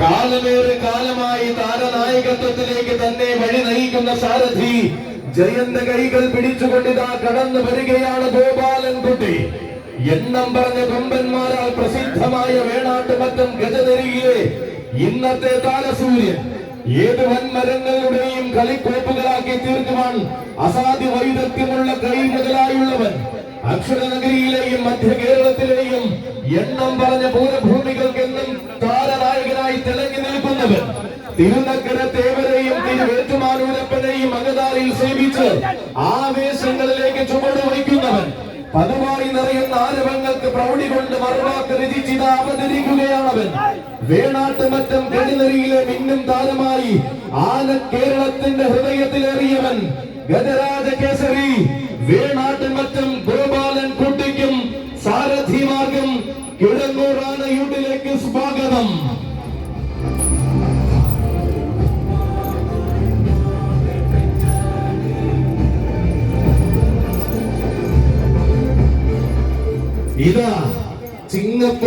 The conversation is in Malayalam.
കാലമേറെ കാലമായി താരനായകത്വത്തിലേക്ക് തന്നെ വഴി നയിക്കുന്ന സാരഥി ജയന്റെ കൈകൾ പിടിച്ചുകൊണ്ടിതാ കടന്നു വരികയാണ് ഗോപാലൻ കുട്ടി. എണ്ണം പറഞ്ഞ കൊമ്പന്മാരാൽ പ്രസിദ്ധമായ വേണാട്ടുമറ്റം ഗജതരികിലെ ഇന്നത്തെ താരസൂര്യൻ. ഏത് വൻമരങ്ങളുടെയും കളിക്കോപ്പുകളാക്കി തീർക്കുവാൻ അസാധ്യ വൈദഗ്ധ്യമുള്ള കൈ മുതലായുള്ളവൻ. അക്ഷരനഗരിയിലെയും മധ്യ കേരളത്തിലെയും എണ്ണം പറഞ്ഞ പൂരഭൂമികൾക്കെന്നും താരനായകനായി തിളങ്ങി നിൽക്കുന്നവൻ? തിരുനക്കര തേവരെയും തിരുവേറ്റുമാനൂരപ്പനെയും അകതാരിൽ സേവിച്ച് ആവേശങ്ങളിലേക്ക് ചുമട് വയ്ക്കുന്നവൻ പതിവായി നിറയുന്ന ആരവങ്ങൾക്ക് പ്രൗഢി കൊണ്ട് മറുവാക്ക് രചിച്ചിത അവതരിക്കുകയാണവൻ. വേണാട്ടുമറ്റം കടിനറിയിലെ മിന്നും താരമായി ആന കേരളത്തിന്റെ ഹൃദയത്തിലേറിയവൻ. ഗജരാജ കേസരി വേണാട്ടുമറ്റം ഗോപാലൻ കുട്ടിക്കും സാരഥി മാർഗം കിഴങ്ങൂർ സ്വാഗതം. ഇതാ ചിങ്ങപ്പ